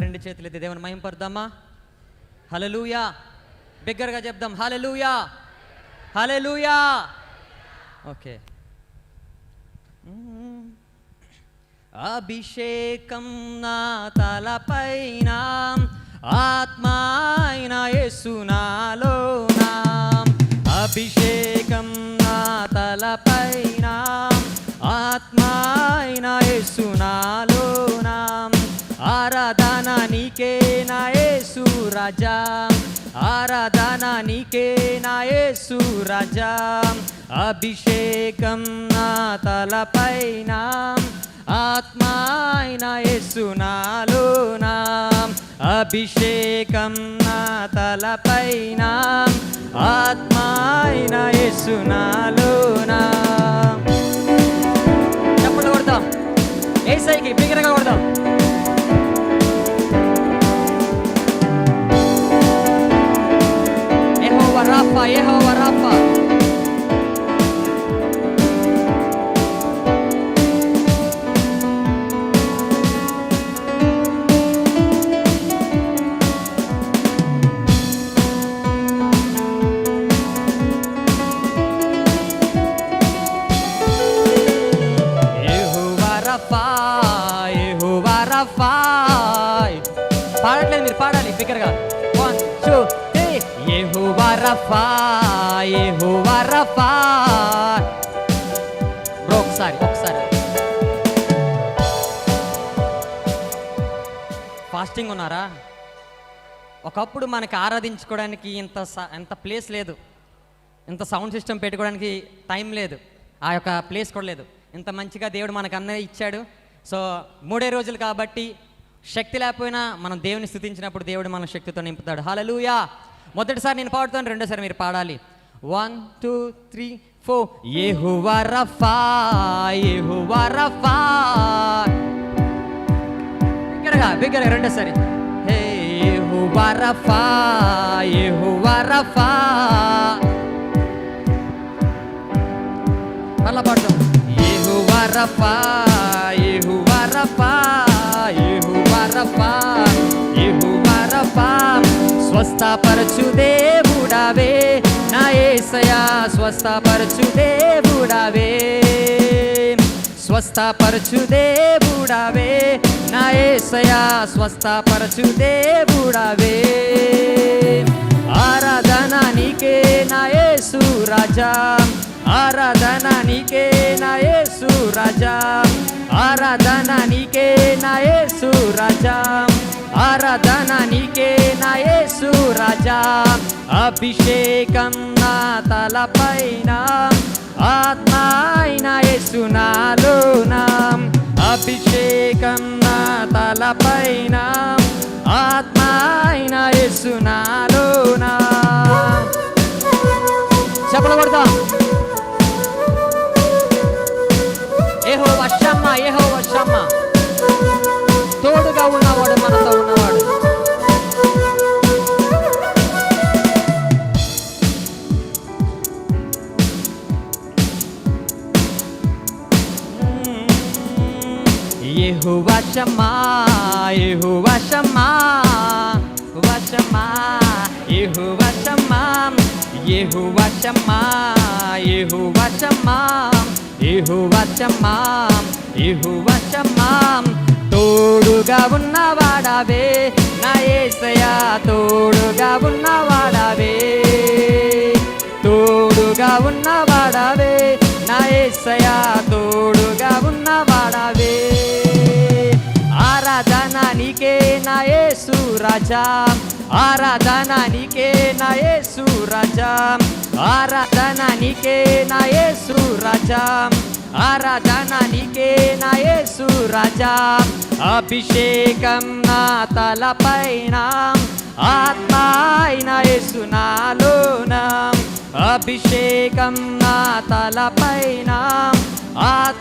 రెండు చేతులు అయితే దేవుని మయంపరుద్దామా హలలుయా బిగ్గరగా చెప్దాం. Hallelujah hallelujah okay. అభిషేకం నా తలపైన ఆత్మాయన యేసునాలోనా అభిషేకం నా తలపైన ఆత్మాయన యేసునాలో ఆరాధన నీకే నాయసు రాజా. ఆరాధన నీకే నాయసు రాజా. అభిషేకం నా తలపైన ఆత్మాయన యేసునాలోనా అభిషేకం నా తలపైన ఆత్మాయన యేసునాలోనా యెహోవా రఫా పాడట్లేదు మీరు పాడాలి బిగ్గరగా one two three Jehovah Rapha Jehovah Rapha bro ఒకసారి ఒకసారి. ఫాస్టింగ్ ఉన్నారా? ఒకప్పుడు మనకి ఆరాధించుకోవడానికి ఇంత ఎంత ఇంత ప్లేస్ లేదు. ఇంత సౌండ్ సిస్టమ్ పెట్టుకోవడానికి టైం లేదు. ఆ యొక్క ప్లేస్ కూడా లేదు. ఇంత మంచిగా దేవుడు మనకు అన్నీ ఇచ్చాడు. సో మూడే రోజులు కాబట్టి శక్తి లేకపోయినా మనం దేవుని స్థుతించినప్పుడు దేవుడు మన శక్తితో నింపుతాడు. హలలుయా మొదటిసారి నేను పాడుతాను రెండోసారి మీరు పాడాలి. వన్ టూ త్రీ ఫోర్ ఏహువా రఫా ఏహువా రఫా బిగ్గరగా బిగ్గరగా రెండోసారి. హే యెహోవా రఫా యెహోవా రఫా మళ్ళా పాడుతాం యెహోవా రఫా యెహోవా యెహోవా రఫా స్వస్థపరచు దేవుడవే. నా యేసయ్యా స్వస్థపరచు దేవుడవే. స్వస్థపరచు దేవుడవే. నా యేసయ్యా స్వస్థపరచు దేవుడవే. ఆరాధన నీకే నా యేసు రాజా. ఆరాధన నీకే నా యేసు రాజా. ఆరాధన నీకే ఆరాధన నీకే నా యేసు రాజా. అభిషేకం నా తలపైన ఆత్మాయన యేసునాలోనా అభిషేకం నా తలపైన ఆత్మాయన యేసునాలోనా చెప్పలు కొడతాం. ఏహో వర్షమ్మ ఏహో వర్షమ్మ తోడుగా ఉన్నవాడు మనతో యెహోవా షమ్మా యెహోవా షమ్మా వశమా యెహోవా షమ్మా యెహోవా షమ్మా యెహోవా షమ్మా యెహోవా షమ్మా యెహోవా షమ్మా తోడుగా ఉన్నవాడవే నా యేసయ్యా తోడుగా ఉన్నవాడవే. తోడుగా ఉన్నవాడవే నా యేసయ్యా తోడుగా ఉన్నవాడవే. ఆరాధన నీకే నా రాజా. ఆరాధన నీకే నా రాజా. ఆరాధన నీకే నా రాజా. ఆరాధన నీకే నా రాజా. అభిషేకం నా తలపైన ఆత్మాయన యేసు నాలోనా. అభిషేకం నా తలపైన ఆత్మ